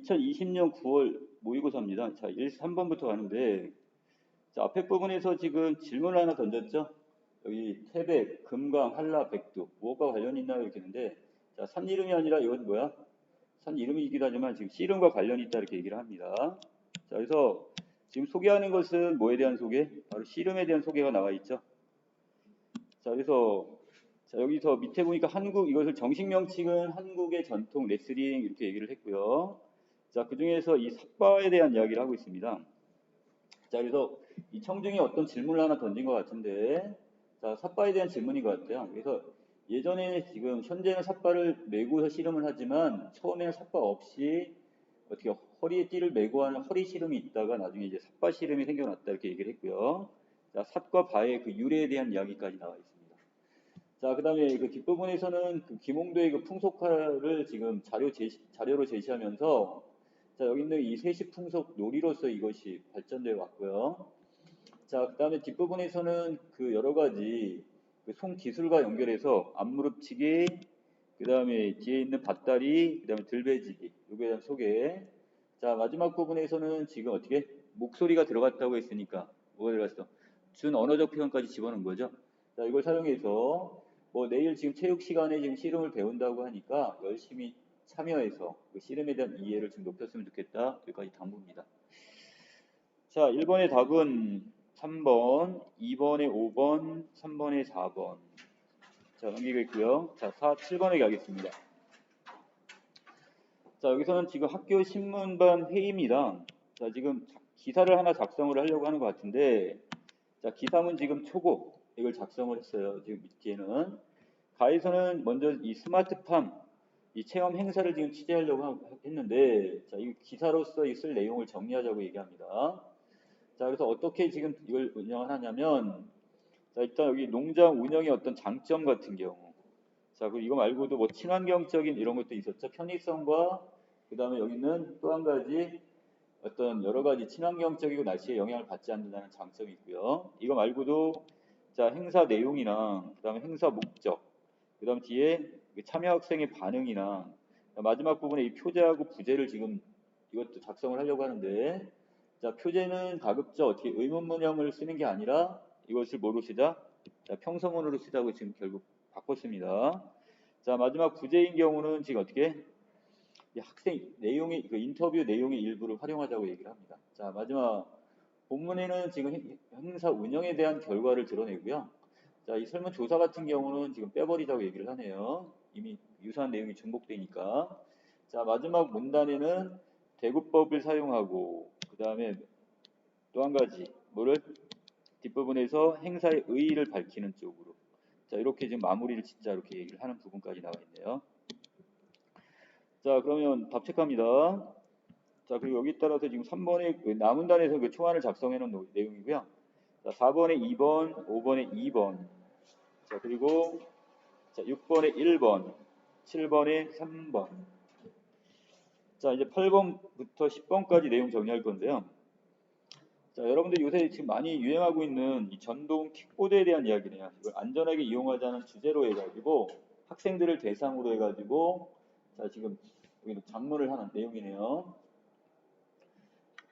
2020년 9월 모의고사입니다. 자, 1, 3번부터 가는데, 자, 앞에 부분에서 지금 질문을 하나 던졌죠? 여기 태백, 금강, 한라, 백두, 무엇과 관련이 있나요? 이렇게 했는데, 자, 산 이름이 아니라 이건 뭐야? 산 이름이기도 하지만 지금 씨 이름과 관련이 있다 이렇게 얘기를 합니다. 자, 그래서 지금 소개하는 것은 뭐에 대한 소개? 바로 씨 이름에 대한 소개가 나와 있죠. 자, 그래서 자, 여기서 밑에 보니까 한국 이것을 정식 명칭은 한국의 전통 레슬링 이렇게 얘기를 했고요. 자, 그 중에서 이 삿바에 대한 이야기를 하고 있습니다. 자, 그래서 이 청중이 어떤 질문을 하나 던진 것 같은데, 자, 삿바에 대한 질문인 것 같아요. 그래서 예전에 지금 현재는 삿바를 메고서 씨름을 하지만 처음에는 삿바 없이 어떻게 허리에 띠를 메고 하는 허리 씨름이 있다가 나중에 이제 삿바 씨름이 생겨났다 이렇게 얘기를 했고요. 자, 삿과 바의 그 유래에 대한 이야기까지 나와 있습니다. 자, 그 다음에 그 뒷부분에서는 그 김홍도의 그 풍속화를 지금 자료 제시, 자료로 제시하면서 자, 여기 있는 이 세시 풍속 놀이로서 이것이 발전되어 왔고요. 자, 그 다음에 뒷부분에서는 그 여러 가지 그송 기술과 연결해서 앞무릎치기, 그 다음에 뒤에 있는 밭다리, 그 다음에 들배지기, 요거에 대한 소개. 자, 마지막 부분에서는 지금 어떻게 목소리가 들어갔다고 했으니까 뭐가 들어갔어? 준 언어적 표현까지 집어넣은 거죠. 자, 이걸 사용해서 뭐 내일 지금 체육 시간에 지금 씨름을 배운다고 하니까 열심히 참여해서 그 씨름에 대한 이해를 좀 높였으면 좋겠다. 여기까지 당부입니다. 자, 1번의 답은 3번, 2번에 5번, 3번에 4번. 자, 넘기고 있고요. 자, 4, 7번에 가겠습니다. 자, 여기서는 지금 학교 신문반 회의입니다. 자, 지금 기사를 하나 작성을 하려고 하는 것 같은데, 자, 기사문 지금 초고, 이걸 작성을 했어요. 지금 밑에는. 가에서는 먼저 이 스마트팜, 이 체험 행사를 지금 취재하려고 했는데, 자, 이 기사로서 있을 내용을 정리하자고 얘기합니다. 자, 그래서 어떻게 지금 이걸 운영을 하냐면, 자, 일단 여기 농장 운영의 어떤 장점 같은 경우, 자, 그리고 이거 말고도 뭐 친환경적인 이런 것도 있었죠. 편의성과, 그 다음에 여기는 또 한 가지 어떤 여러 가지 친환경적이고 날씨에 영향을 받지 않는다는 장점이 있고요. 이거 말고도 자, 행사 내용이나, 그 다음에 행사 목적, 그 다음 뒤에 참여 학생의 반응이나, 마지막 부분에 이 표제하고 부제를 지금 이것도 작성을 하려고 하는데, 자, 표제는 가급적 어떻게 의문문형을 쓰는 게 아니라 이것을 뭐로 쓰자? 자, 평서문으로 쓰자고 지금 결국 바꿨습니다. 자, 마지막 부제인 경우는 지금 어떻게? 학생 내용이, 그 인터뷰 내용의 일부를 활용하자고 얘기를 합니다. 자, 마지막 본문에는 지금 행사 운영에 대한 결과를 드러내고요. 자, 이 설문조사 같은 경우는 지금 빼버리자고 얘기를 하네요. 이미 유사한 내용이 중복되니까. 자, 마지막 문단에는 대구법을 사용하고 그 다음에 또 한 가지 뭐를 뒷부분에서 행사의 의의를 밝히는 쪽으로 자 이렇게 지금 마무리를 진짜 이렇게 얘기를 하는 부분까지 나와 있네요. 자 그러면 답 체크합니다. 자 그리고 여기 따라서 지금 3번의 그 남은 단에서 그 초안을 작성해 놓은 내용이고요. 자 4번에 2번, 5번에 2번, 자 그리고 자 6번에 1번, 7번에 3번. 자 이제 8번부터 10번까지 내용 정리할 건데요. 자 여러분들 요새 지금 많이 유행하고 있는 이 전동 킥보드에 대한 이야기네요. 이걸 안전하게 이용하자는 주제로 해가지고 학생들을 대상으로 해가지고 자 지금 여기 장문을 하는 내용이네요.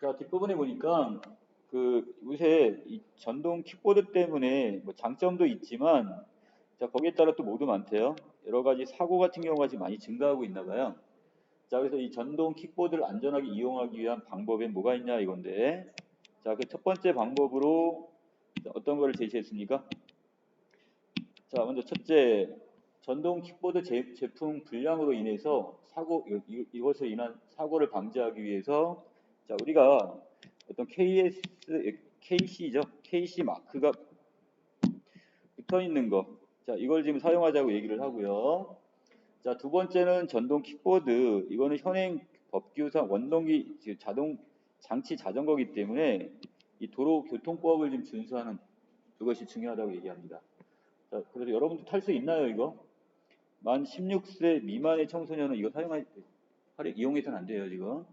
자 뒷부분에 보니까 그 요새 이 전동 킥보드 때문에 뭐 장점도 있지만 자 거기에 따라 또 모두 많대요. 여러 가지 사고 같은 경우가 지금 많이 증가하고 있나 봐요. 자, 그래서 이 전동 킥보드를 안전하게 이용하기 위한 방법에 뭐가 있냐 이건데. 자, 그 첫 번째 방법으로 어떤 거를 제시했습니까? 자, 먼저 첫째, 전동 킥보드 제, 제품 불량으로 인해서 사고 이, 이것을 인한 사고를 방지하기 위해서 자, 우리가 어떤 KS KC죠. KC 마크가 붙어 있는 거. 자, 이걸 지금 사용하자고 얘기를 하고요. 자, 두 번째는 전동 킥보드. 이거는 현행 법규상 원동기 자동 장치 자전거기 때문에 이 도로 교통법을 좀 준수하는 그것이 중요하다고 얘기합니다. 자, 그래서 여러분도 탈 수 있나요, 이거? 만 16세 미만의 청소년은 이거 사용할 이용해서는 안 돼요, 지금.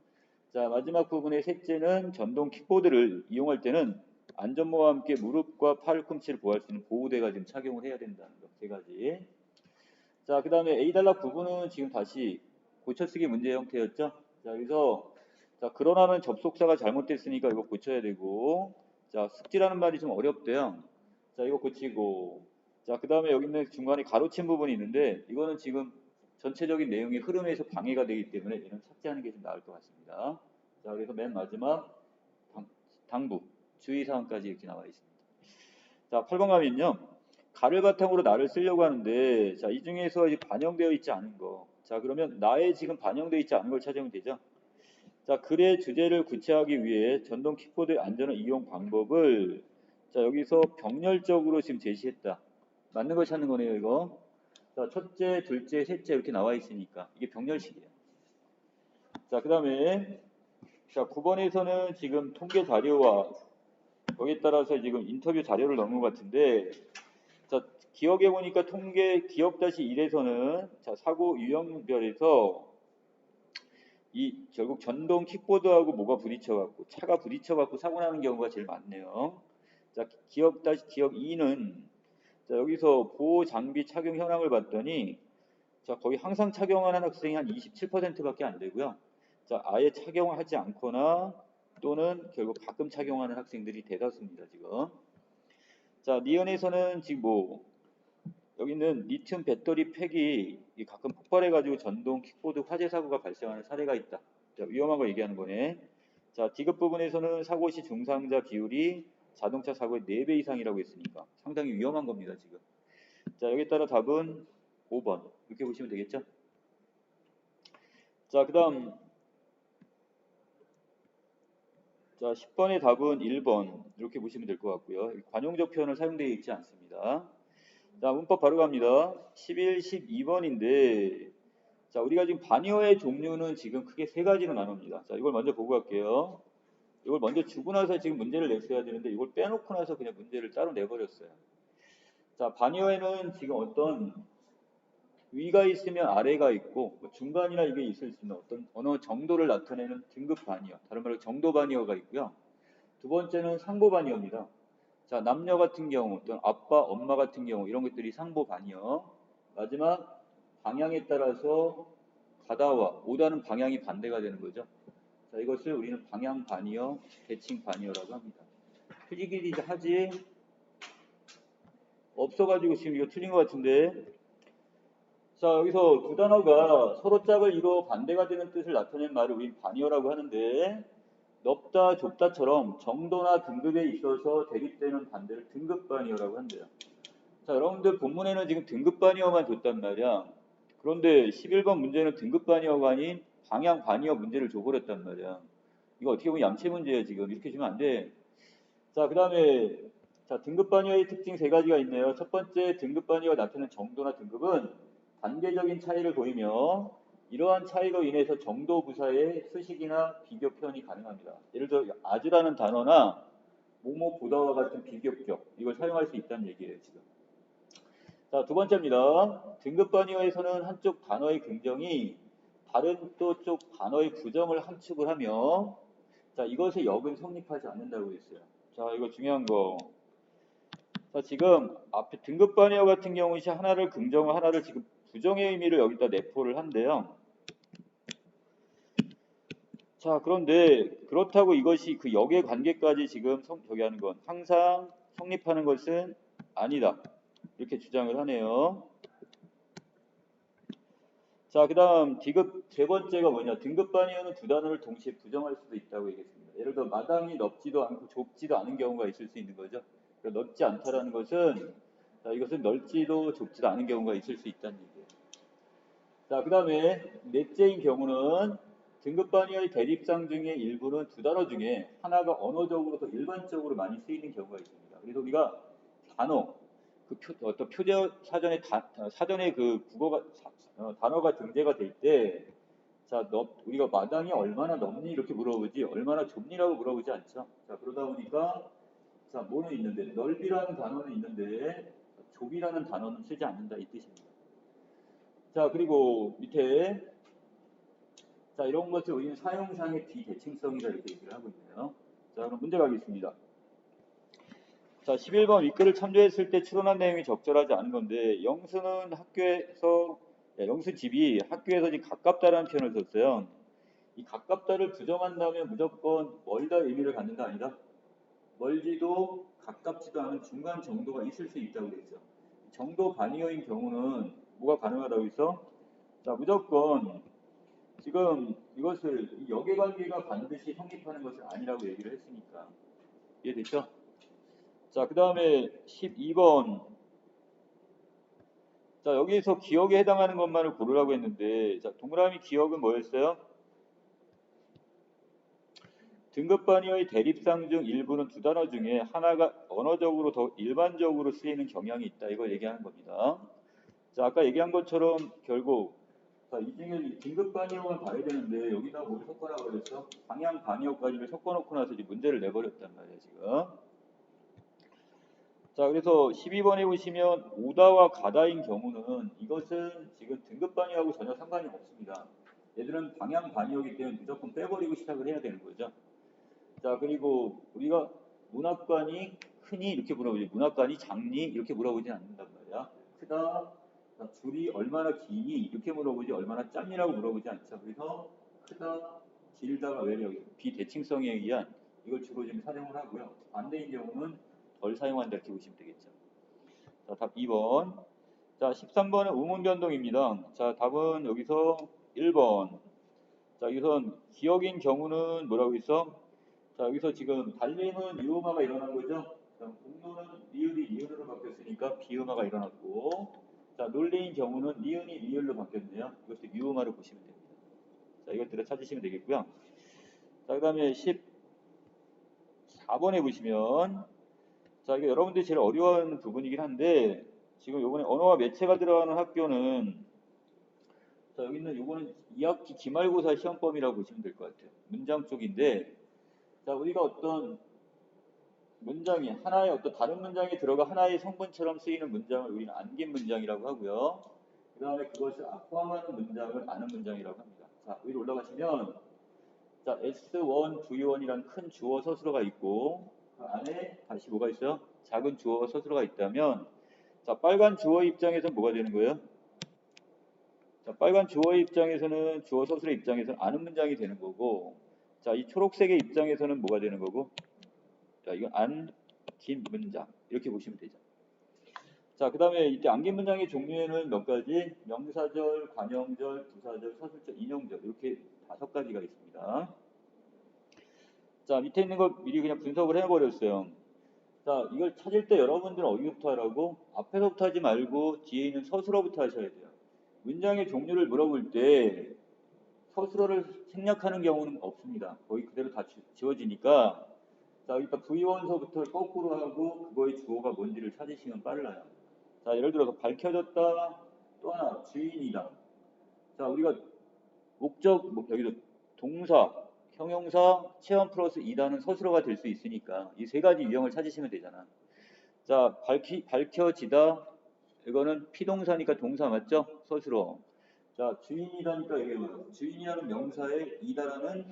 자, 마지막 부분의 셋째는 전동 킥보드를 이용할 때는 안전모와 함께 무릎과 팔 꿈치를 보호할 수 있는 보호대가 지금 착용을 해야 된다는 거, 세 가지. 자, 그 다음에 A 단락 부분은 지금 다시 고쳐쓰기 문제 형태였죠? 자, 여기서 자, 그러나는 접속사가 잘못됐으니까 이거 고쳐야 되고 자, 숙지라는 말이 좀 어렵대요. 자, 이거 고치고 자, 그 다음에 여기 있는 중간에 가로친 부분이 있는데 이거는 지금 전체적인 내용의 흐름에서 방해가 되기 때문에 얘는 삭제하는 게 좀 나을 것 같습니다. 자, 그래서 맨 마지막 당, 당부 주의사항까지 이렇게 나와 있습니다. 자, 8번 가면요. 가를 바탕으로 나를 쓰려고 하는데 자, 이 중에서 반영되어 있지 않은 거. 자, 그러면 나에 지금 반영되어 있지 않은 걸 찾으면 되죠. 자, 글의 주제를 구체하기 위해 전동 킥보드 안전한 이용 방법을 자, 여기서 병렬적으로 지금 제시했다. 맞는 걸 찾는 거네요, 이거. 자, 첫째, 둘째, 셋째 이렇게 나와 있으니까 이게 병렬식이에요. 자, 그 다음에 자, 9번에서는 지금 통계 자료와 거기에 따라서 지금 인터뷰 자료를 넣은 것 같은데 자, 기억해 보니까 통계 기억 다시 1에서는 자, 사고 유형별에서 이 결국 전동 킥보드하고 뭐가 부딪혀 갖고 차가 부딪혀 갖고 사고 나는 경우가 제일 많네요. 자, 기억 다시 기억 2는 자, 여기서 보호 장비 착용 현황을 봤더니 자, 거의 항상 착용하는 학생이 한 27%밖에 안 되고요. 자, 아예 착용하지 않거나 또는 결국 가끔 착용하는 학생들이 대다수입니다, 지금. 자, 니은에서는 지금 뭐 여기 있는 리튬 배터리 팩이 이 가끔 폭발해가지고 전동 킥보드 화재 사고가 발생하는 사례가 있다. 자, 위험한 거 얘기하는 거네. 자, 디귿 부분에서는 사고 시 중상자 비율이 자동차 사고의 4배 이상이라고 했으니까 상당히 위험한 겁니다, 지금. 자, 여기에 따라 답은 5번. 이렇게 보시면 되겠죠? 자, 그 다음 자, 10번의 답은 1번 이렇게 보시면 될 것 같고요. 관용적 표현을 사용되어 있지 않습니다. 자, 문법 바로 갑니다. 11, 12번인데 자, 우리가 지금 반의어의 종류는 지금 크게 세 가지로 나눕니다. 자, 이걸 먼저 보고 갈게요. 이걸 먼저 주고 나서 지금 문제를 냈어야 되는데 이걸 빼놓고 나서 그냥 문제를 따로 내버렸어요. 자, 반의어에는 지금 어떤 위가 있으면 아래가 있고 뭐 중간이나 이게 있을 수 있는 어떤 어느 정도를 나타내는 등급 반이어 다른 말로 정도 반이어가 있고요. 두 번째는 상보 반이어입니다. 자 남녀 같은 경우 또는 아빠 엄마 같은 경우 이런 것들이 상보 반이어 마지막 방향에 따라서 가다와 오다는 방향이 반대가 되는 거죠. 자 이것을 우리는 방향 반이어 대칭 반이어라고 합니다. 이제 하지 없어가지고 지금 이거 틀린 것 같은데 자, 여기서 두 단어가 서로 짝을 이루어 반대가 되는 뜻을 나타낸 말을 우리 반이어라고 하는데 넓다, 좁다처럼 정도나 등급에 있어서 대립되는 반대를 등급반이어라고 한대요. 자, 여러분들 본문에는 지금 등급반이어만 줬단 말이야. 그런데 11번 문제는 등급반이어가 아닌 방향 반이어 문제를 줘버렸단 말이야. 이거 어떻게 보면 양체 문제예요, 지금. 이렇게 주면 안 돼. 자, 그 다음에 자, 등급반이어의 특징 세 가지가 있네요. 첫 번째 등급반이어 나타내는 정도나 등급은 단계적인 차이를 보이며 이러한 차이로 인해서 정도 부사의 수식이나 비교 표현이 가능합니다. 예를 들어 아주라는 단어나 뭐뭐 보다와 같은 비교격 이걸 사용할 수 있다는 얘기예요 지금. 자두 번째입니다. 등급 반이어에서는 한쪽 단어의 긍정이 다른 또 쪽 단어의 부정을 함축을 하며 자 이것의 역은 성립하지 않는다고 했어요. 자 이거 중요한 거. 자 지금 앞에 등급 반이어 같은 경우 시 하나를 긍정 하나를 지금 부정의 의미를 여기다 내포를 한대요. 자, 그런데 그렇다고 이것이 그 역의 관계까지 지금 성, 저기 하는 건 항상 성립하는 것은 아니다. 이렇게 주장을 하네요. 자, 그 다음 디귿 세 번째가 뭐냐. 등급반이어는 두 단어를 동시에 부정할 수도 있다고 얘기했습니다. 예를 들어 마당이 넓지도 않고 좁지도 않은 경우가 있을 수 있는 거죠. 넓지 않다라는 것은 자, 이것은 넓지도 좁지도 않은 경우가 있을 수 있다는 얘기예요. 자, 그 다음에 넷째인 경우는 등급반이의 대립상 중에 일부는 두 단어 중에 하나가 언어적으로 더 일반적으로 많이 쓰이는 경우가 있습니다. 그래서 우리가 단어, 그 표, 어떤 표제 사전에 다, 사전에 그 국어가 어, 단어가 등재가 될 때, 자, 너, 우리가 마당이 얼마나 넓니 이렇게 물어보지 얼마나 좁니라고 물어보지 않죠. 자, 그러다 보니까 자, 뭐는 있는데 넓이라는 단어는 있는데 좁이라는 단어는 쓰지 않는다 이 뜻입니다. 자, 그리고 밑에 자, 이런 것을 우리는 사용상의 비대칭성이라 이렇게 얘기를 하고 있네요. 자, 그럼 문제 가겠습니다. 자, 11번 윗글을 참조했을 때 추론한 내용이 적절하지 않은 건데 영수는 학교에서 야, 영수 집이 학교에서 가깝다라는 표현을 썼어요. 이 가깝다를 부정한다면 무조건 멀다 의미를 갖는다 아니다? 멀지도 가깝지도 않은 중간 정도가 있을 수 있다고 그랬죠. 정도 반이어인 경우는 뭐가 가능하다고 했어? 자, 무조건 지금 이것을 이 역의 관계가 반드시 성립하는 것은 아니라고 얘기를 했으니까 이해됐죠? 자, 그 다음에 12번 자, 여기에서 기억에 해당하는 것만을 고르라고 했는데 자, 동그라미 기억은 뭐였어요? 등급 반이어의 대립상 중 일부는 두 단어 중에 하나가 언어적으로 더 일반적으로 쓰이는 경향이 있다. 이걸 얘기하는 겁니다. 자, 아까 얘기한 것처럼 결국 자, 이 중에 이 등급 반이어만 봐야 되는데 여기다 뭘 섞어라고 그랬어? 방향 반이어까지를 섞어놓고 나서 이제 문제를 내버렸단 말이야 지금. 자, 그래서 12번에 보시면 오다와 가다인 경우는 이것은 지금 등급 반이하고 전혀 상관이 없습니다. 얘들은 방향 반이오기 때문에 무조건 빼버리고 시작을 해야 되는 거죠. 자, 그리고 우리가 문학관이 크니 이렇게 물어보지 문학관이 작니 이렇게 물어보진 않는단 말이야. 크다, 자, 줄이 얼마나 기니 이렇게 물어보지 얼마나 짧니라고 물어보지 않죠. 그래서 크다, 길다가 외려 비대칭성에 의한 이걸 주로 지금 사용을 하고요. 반대인 경우는 덜 사용한다 이렇게 보시면 되겠죠. 자, 답 2번. 자, 13번은 우문 변동입니다. 자, 답은 여기서 1번. 자, 여기선 기억인 경우는 뭐라고 있어? 자, 여기서 지금 달림은 유음화가 일어난 거죠. 자, 공로는 리을이 리을로 바뀌었으니까 비음화가 일어났고, 자, 논리인 경우는 리은이 리을로 바뀌었네요. 이것도 유음화로 보시면 됩니다. 자, 이것들을 찾으시면 되겠고요. 자, 그 다음에 14번에 보시면, 자, 이게 여러분들이 제일 어려워하는 부분이긴 한데, 지금 요번에 언어와 매체가 들어가는 학교는, 자, 여기 있는 요거는 2학기 기말고사 시험범이라고 보시면 될 것 같아요. 문장 쪽인데, 자, 우리가 어떤 문장이 하나의 어떤 다른 문장이 들어가 하나의 성분처럼 쓰이는 문장을 우리는 안긴 문장이라고 하고요. 그 다음에 그것을 포함하는 문장을 아는 문장이라고 합니다. 자, 위로 올라가시면 자, S1, V1이라는 큰 주어 서술어가 있고 그 안에 다시 뭐가 있어요? 작은 주어 서술어가 있다면 자, 빨간 주어 입장에서는 뭐가 되는 거예요? 자, 빨간 주어의 입장에서는 주어 서술의 입장에서는 아는 문장이 되는 거고 자, 이 초록색의 입장에서는 뭐가 되는 거고 자, 이건 안긴 문장 이렇게 보시면 되죠. 자, 그 다음에 이때 안긴 문장의 종류에는 몇 가지? 명사절, 관형절, 부사절, 서술절, 인용절 이렇게 다섯 가지가 있습니다. 자, 밑에 있는 거 미리 그냥 분석을 해버렸어요. 자, 이걸 찾을 때 여러분들은 어디부터 하라고? 앞에서부터 하지 말고 뒤에 있는 서술어부터 하셔야 돼요. 문장의 종류를 물어볼 때 서술어를 생략하는 경우는 없습니다. 거의 그대로 다 지- 지워지니까 자, 일단 V1서부터 거꾸로 하고 그거의 주어가 뭔지를 찾으시면 빨라요. 자, 예를 들어서 밝혀졌다. 또 하나 주인이다. 자, 우리가 목적 뭐 여기도 동사, 형용사, 체험 플러스 이다는 서술어가 될 수 있으니까 이 세 가지 유형을 찾으시면 되잖아. 자, 밝히, 밝혀지다. 이거는 피동사니까 동사 맞죠? 서술어. 자, 주인이다니까 이게 뭐예요? 주인이라는 명사에 이다라는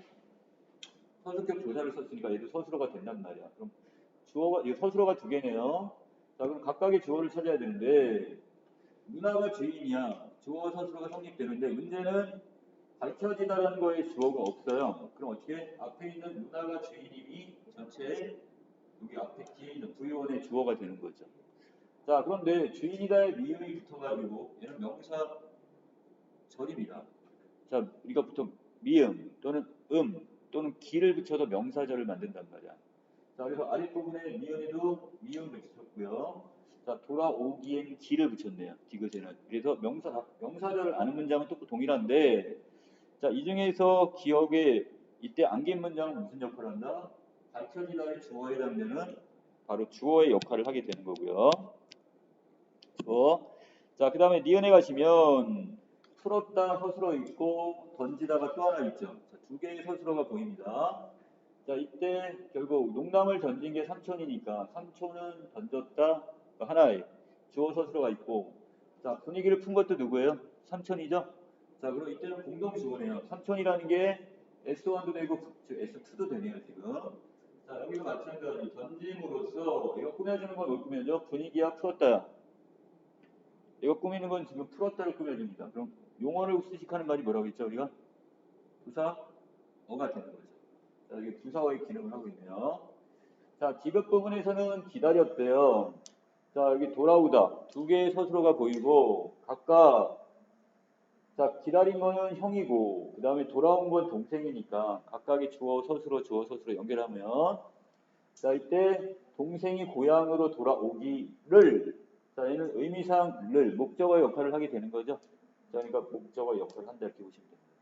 서술격 조사를 썼으니까 얘도 서술어가 된단 말이야. 그럼 주어가 이거 서술어가 두 개네요. 자, 그럼 각각의 주어를 찾아야 되는데 문화가 주인이야. 주어 서술어가 성립되는데 문제는 밝혀지다라는 거에 주어가 없어요. 그럼 어떻게 앞에 있는 문화가 주인임이 전체에 여기 앞에 뒤에 있는 부유원의 주어가 되는 거죠. 자, 그런데 주인이다의 미음이 붙어가지고 얘는 명사 절입니다. 자, 우리가 보통 미음 또는 음 또는 기를 붙여서 명사절을 만든단 말이야. 자, 그래서 아랫부분에 미음에도 미음 붙였고요. 자, 돌아오기엔 기를 붙였네요. 디귿에는. 그래서 명사 명사절을 아는 문장은 또 동일한데, 자, 이 중에서 기억에 이때 안긴 문장은 무슨 역할을 한다? 밝혀지다의 주어에 해당되는 바로 주어의 역할을 하게 되는 거고요. 주어. 자, 그 다음에 니은에 가시면 풀었다 서술어 있고 던지다가 또 하나 있죠. 자, 두 개의 서술어가 보입니다. 자, 이때 결국 농담을 던진 게 삼촌이니까 삼촌은 던졌다 그 하나의 주어 서술어가 있고 자, 분위기를 푼 것도 누구예요? 삼촌이죠? 자, 그럼 이때는 공동 주어네요. 삼촌이라는 게 S1도 되고 저 S2도 되네요, 지금. 자, 여기도 마찬가지 던짐으로써 이거 꾸며주는 건 뭘 꾸며줘? 분위기야 풀었다야. 이거 꾸미는 건 지금 풀었다를 꾸며줍니다. 그럼 용어를 수식하는 말이 뭐라고 했죠, 우리가? 부사 어가 되는 거죠. 자, 이게 부사어의 기능을 하고 있네요. 자, 디귿 부분에서는 기다렸대요. 자, 여기 돌아오다. 두 개의 서술어가 보이고, 각각, 자, 기다린 거는 형이고, 그 다음에 돌아온 건 동생이니까, 각각의 주어, 서술어, 주어, 서술어 연결하면, 자, 이때 동생이 고향으로 돌아오기를, 자, 얘는 의미상 를, 목적어 역할을 하게 되는 거죠. 자, 그러니까 목적어 역할을 한다 이렇게 보시면 됩니다.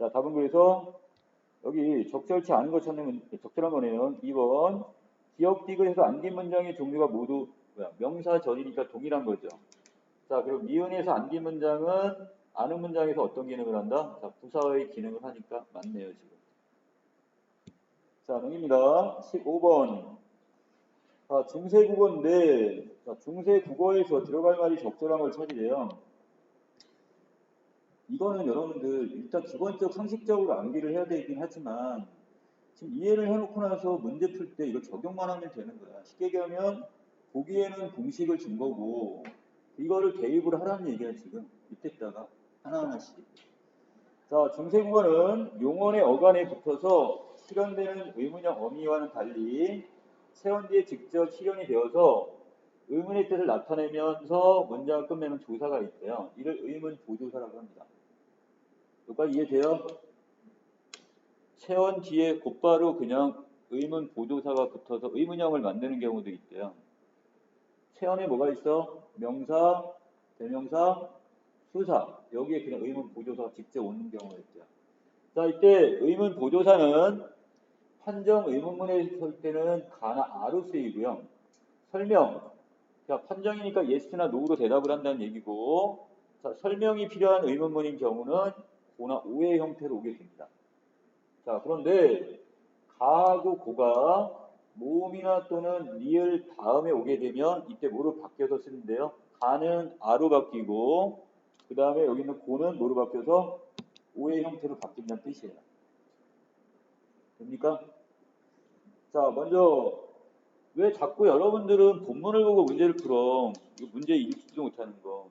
자, 답은 그래서 여기 적절치 않은 것 찾는 문- 적절한 거네요. 2번 기억 디귿에서 안긴 문장의 종류가 모두 뭐야? 명사 전이니까 동일한 거죠. 자, 그리고 미은에서 안긴 문장은 아는 문장에서 어떤 기능을 한다? 자, 부사의 기능을 하니까 맞네요, 지금. 자, 넘깁니다. 15번. 자, 중세 국어인데, 자, 중세 국어에서 들어갈 말이 적절한 걸 찾으래요. 이거는 여러분들 일단 기본적 상식적으로 암기를 해야 되긴 하지만 지금 이해를 해놓고 나서 문제 풀 때 이거 적용만 하면 되는 거야. 쉽게 얘기하면 보기에는 공식을 준 거고 이거를 대입을 하라는 얘기야 지금 이때다가 하나하나씩. 자 중세국어는 용언의 어간에 붙어서 실현되는 의문형 어미와는 달리 세원 뒤에 직접 실현이 되어서 의문의 뜻을 나타내면서 문장을 끝내는 조사가 있대요. 이를 의문 보조사라고 합니다. 여기까지 이해돼요? 체원 뒤에 곧바로 그냥 의문 보조사가 붙어서 의문형을 만드는 경우도 있대요. 체원에 뭐가 있어? 명사, 대명사, 수사. 여기에 그냥 의문 보조사가 직접 오는 경우가 있대요. 자, 이때 의문 보조사는 판정 의문문에 설 때는 가나 아로 쓰이고요. 설명. 자, 판정이니까 yes나 no로 대답을 한다는 얘기고, 자, 설명이 필요한 의문문인 경우는 고나 오의 형태로 오게 됩니다. 자, 그런데 가하고 고가 모음이나 또는 리을 다음에 오게 되면 이때 뭐로 바뀌어서 쓰는데요. 가는 아로 바뀌고 그 다음에 여기 있는 고는 뭐로 바뀌어서 오의 형태로 바뀐다는 뜻이에요. 됩니까? 자, 먼저 왜 자꾸 여러분들은 본문을 보고 문제를 풀어? 이거 문제 읽지도 못하는 거.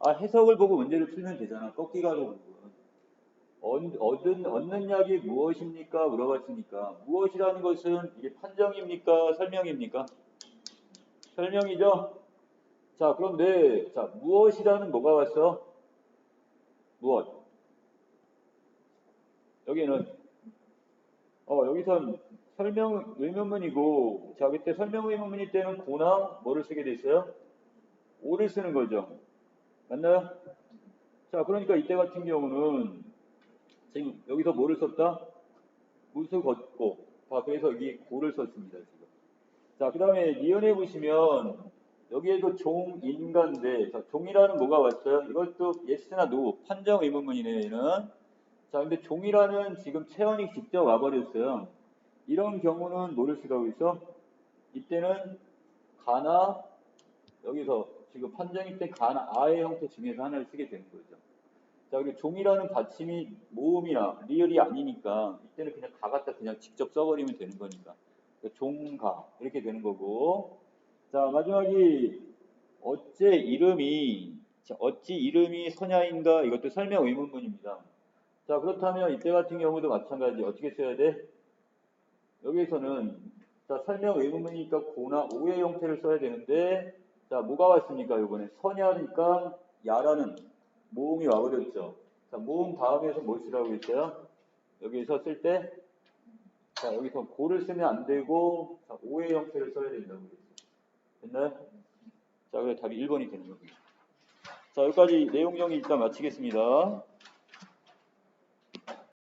아, 해석을 보고 문제를 풀면 되잖아. 부분. 얻- 얻은, 얻는 약이 무엇입니까? 물어봤으니까. 무엇이라는 것은 이게 판정입니까? 설명입니까? 설명이죠? 자, 그런데, 자, 무엇이라는 뭐가 왔어? 무엇? 여기는, 어, 여기선 설명 의문문이고, 자, 그때 설명 의문문일 때는 고나 뭐를 쓰게 돼 있어요? 오를 쓰는 거죠. 맞나요? 자, 그러니까 이때 같은 경우는 지금 여기서 뭐를 썼다? 무수 걷고. 자, 그래서 여기 고를 썼습니다, 지금. 자, 그 다음에 니은에 보시면 여기에도 종, 인간데, 자, 종이라는 뭐가 왔어요? 이것도 yes나 no, 판정 의문문이네요, 얘는. 자, 근데 종이라는 지금 체언이 직접 와버렸어요. 이런 경우는 뭐를 쓰라고 있어? 이때는 가나, 여기서 지금 판정일 때 가나, 아의 형태 중에서 하나를 쓰게 되는 거죠. 자, 그리고 종이라는 받침이 모음이나 리을이 아니니까 이때는 그냥 가 갖다 그냥 직접 써버리면 되는 거니까. 그러니까 종가 이렇게 되는 거고. 자, 마지막이 어째 이름이 자, 어찌 이름이 선야인가 이것도 설명 의문문입니다. 자, 그렇다면 이때 같은 경우도 마찬가지 어떻게 써야 돼? 여기에서는 자, 설명 의문문이니까 고나 오의 형태를 써야 되는데 자, 뭐가 왔습니까? 이번에 선야니까 야라는 모음이 와버렸죠. 자, 모음 다음에서 뭘 쓰라고 했어요? 여기서 쓸 때, 자, 여기서 고를 쓰면 안 되고, 자, 오의 형태를 써야 된다고. 됐나요? 자, 그래 답이 1번이 되는 겁니다. 자, 여기까지 내용 정리 일단 마치겠습니다.